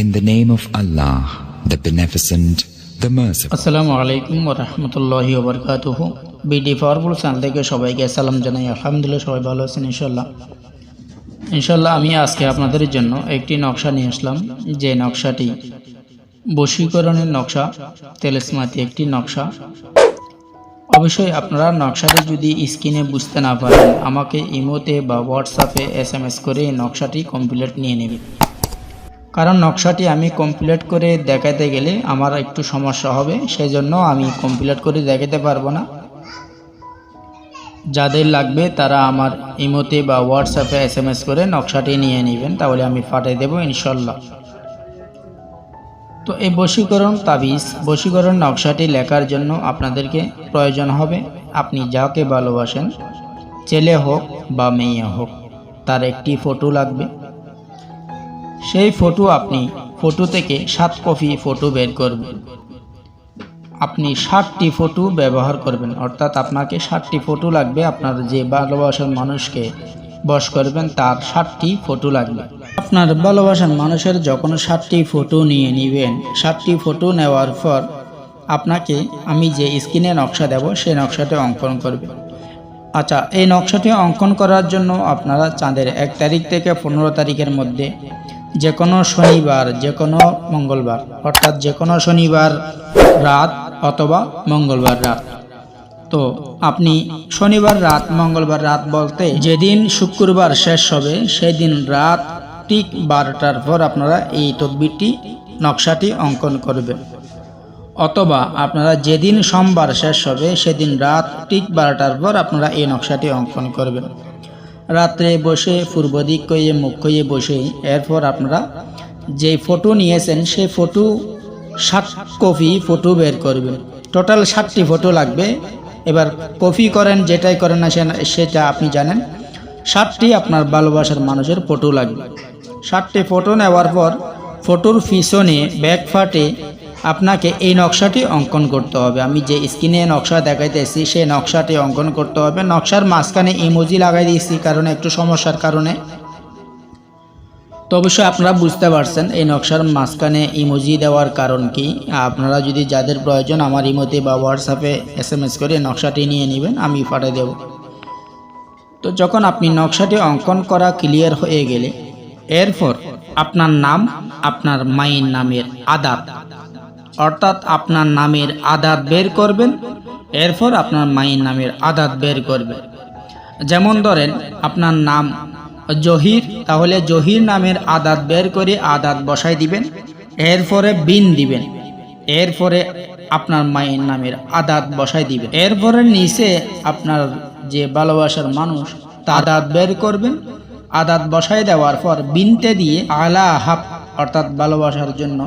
In the name of Allah, the Beneficent, the Merciful. আসসালামু আলাইকুম রহমতুল্লাহি ওবরকাতুহ বিডি পাওয়ারফুল চ্যানেল থেকে সবাইকে সালাম জানাই। আলহামদুলিল্লাহ সবাই ভালো আছেন ইনশাল্লাহ ইনশাল্লাহ আমি আজকে আপনাদের জন্য একটি নকশা নিয়ে আসলাম। যে নকশাটি বশীকরণের নকশা তেলেসমাতি একটি নকশা। অবশ্যই আপনারা নকশাটি যদি স্ক্রিনে বুঝতে না পারেন আমাকে ইমোতে বা হোয়াটসঅ্যাপে এস এম এস করে নকশাটি কমপ্লিট নিয়ে নেবেন। কারণ নকশাটি আমি কমপ্লিট করে দেখাতে গেলে আমার একটু সমস্যা হবে সেই জন্য আমি কমপ্লিট করে দেখাতে পারব না। যাদের লাগবে তারা আমার ইমোতে বা হোয়াটসঅ্যাপে এস এম এস করে নকশাটি নিয়ে নেবেন, তাহলে আমি পাঠিয়ে দেবো ইনশাল্লাহ। তো এই বশীকরণ তাবিজ, বশীকরণ নকশাটি লেখার জন্য আপনাদেরকে প্রয়োজন হবে, আপনি যাকে ভালোবাসেন, ছেলে হোক বা মেয়ে হোক, তার একটি ফটো লাগবে। সেই ফটো আপনি ফটো থেকে সাত কপি ফটো বের করবেন। আপনি ষাটটি ফটো ব্যবহার করবেন, অর্থাৎ আপনাকে ষাটটি ফটো লাগবে, আপনার যে ভালোবাসার মানুষকে বশ করবেন, তার ষাটটি ফটো লাগবে। আপনার ভালোবাসার মানুষের যখন ষাটটি ফটো নিয়ে নেবেন, ষাটটি ফটো নেওয়ার পর আপনাকে আমি যে স্ক্রিনে নকশা দেব, সেই নকশাটি অঙ্কন করবে। আচ্ছা এই নকশাটি অঙ্কন করার জন্য আপনারা চাঁদের এক তারিখ থেকে পনেরো তারিখের মধ্যে যে কোনো শনিবার যে কোনো মঙ্গলবার, অর্থাৎ যে কোনো শনিবার রাত অথবা মঙ্গলবার রাত। তো আপনি শনিবার রাত, মঙ্গলবার রাত বলতে যেদিন শুক্রবার শেষ হবে, সেদিন রাত ঠিক বারোটার পর আপনারা এই তদবিরটি, নকশাটি অঙ্কন করবেন। অথবা আপনারা যেদিন সোমবার শেষ হবে, সেদিন রাত ঠিক বারোটার পর আপনারা এই নকশাটি অঙ্কন করবেন। রাত্রে বসে, পূর্ব দিক কইয়ে মুখ কইয়ে বসে। এরপর আপনারা যে ফটো নিয়েছেন, সেই ফটো ষাট কপি ফটো বের করবেন। টোটাল ষাটটি ফটো লাগবে। এবার কপি করেন, যেটাই করেন না সেটা আপনি জানেন। ষাটটি আপনার ভালোবাসার মানুষের ফটো লাগবে। ষাটটি ফটো নেওয়ার পর ফটোর পিছনে ব্যাক ফাটে আপনাকে এই নকশাটি অঙ্কন করতে হবে। আমি যে স্ক্রিনে নকশা দেখাইতেছি, সেই নকশাটি অঙ্কন করতে হবে। নকশার মাঝখানে ইমোজি লাগাই দিয়েছি, কারণে একটু সমস্যার কারণে। তো অবশ্যই আপনারা বুঝতে পারছেন এই নকশার মাঝখানে ইমোজি দেওয়ার কারণ কি। আপনারা যদি যাদের প্রয়োজন আমার ইমোতে বা হোয়াটসঅ্যাপে এস এম এস করে নকশাটি নিয়ে নেবেন, আমি পাঠিয়ে দেব। তো যখন আপনি নকশাটি অঙ্কন করা ক্লিয়ার হয়ে গেলে, এরপর আপনার নাম, আপনার মায়ের নামের আদাত অর্থাৎ আপনার নামের আদাত বের করবেন, এরপর আপনার মায়ের নামের আদাত বের করবেন যেমন ধরেন, আপনার নাম জহির, তাহলে জহির নামের আদাত বের করে আদাত বসাই দিবেন, এরপরে বিন দিবেন, এরপরে আপনার মায়ের নামের আদাত বসাই দিবেন। এরপরে নিচে আপনার যে ভালোবাসার মানুষ, তা আদাত বের করবেন, আদাত বসাই দেওয়ার পর বিনতে দিয়ে আলা হাফ, অর্থাৎ ভালোবাসার জন্য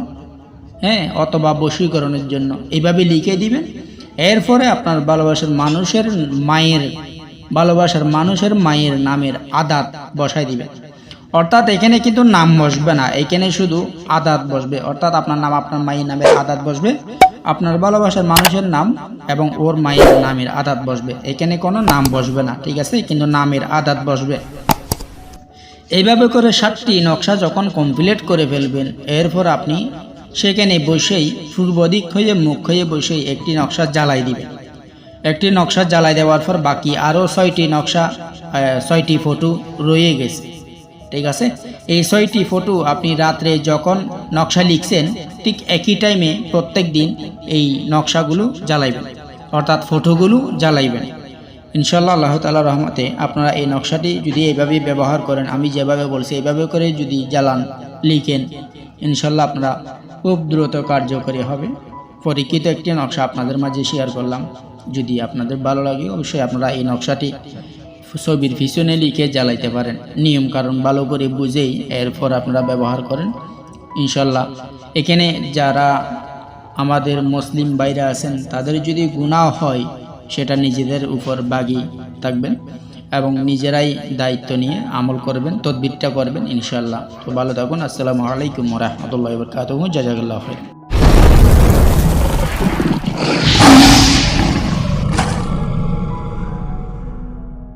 হ্যাঁ অথবা বশীকরণের জন্য। এইভাবে লিখে দিবেন। এরপরে আপনার ভালোবাসার মানুষের মায়ের, ভালোবাসার মানুষের মায়ের নামের আদাত বসাই দিবেন। অর্থাৎ এখানে কিন্তু নাম বসবে না। এখানে শুধু আদাত বসবে। অর্থাৎ আপনার নাম আপনার মায়ের নামের আদাত বসবে। আপনার ভালোবাসার মানুষের নাম এবং ওর মায়ের নামের আদাত বসবে। এখানে কোনো নাম বসবে না, ঠিক আছে? কিন্তু নামের আদাত বসবে। এইভাবে করে ষাটটি নকশা যখন কমপ্লিট করে ফেলবেন, এরপর আপনি সেখানে বসেই পূর্ব দিক হয়ে মুখ হয়ে বসেই একটি নকশা জ্বালাই দিবেন একটি নকশা জ্বালাই দেওয়ার পর বাকি আরও ছয়টি নকশা ছয়টি ফটো রয়ে গেছে। ঠিক আছে? এই ছয়টি ফটো আপনি রাত্রে যখন নকশা লিখছেন, ঠিক একই টাইমে প্রত্যেক দিন এই নকশাগুলো জ্বালাইবেন। অর্থাৎ ফটোগুলো জ্বালাইবেন। ইনশাল্লাহ আল্লাহ তালা রহমতে আপনারা এই নকশাটি যদি এইভাবে ব্যবহার করেন, আমি যেভাবে বলছি এইভাবে করে যদি জ্বালান, লিখেন ইনশাল্লাহ আপনারা খুব দ্রুত কার্যকরী হবে। পরীক্ষিত একটি নকশা আপনাদের মাঝে শেয়ার করলাম। যদি আপনাদের ভালো লাগে, অবশ্যই আপনারা এই নকশাটি ছবির পিছনে লিখে জ্বালাইতে পারেন। নিয়ম কারণ ভালো করে বুঝেই এরপর আপনারা ব্যবহার করেন। ইনশাল্লাহ এখানে যারা আমাদের মুসলিম বাইরে আছেন, তাদের যদি গুনাহ হয়, সেটা নিজেদের উপর বাগি থাকবেন। এবং নিজেরাই দায়িত্ব নিয়ে আমল করবেন, তদবিরটা করবেন ইনশাল্লাহ তো ভালো থাকুন, আসসালামু আলাইকুম রহমতুল্লাহ বরকাত জাজাকাল্লাহ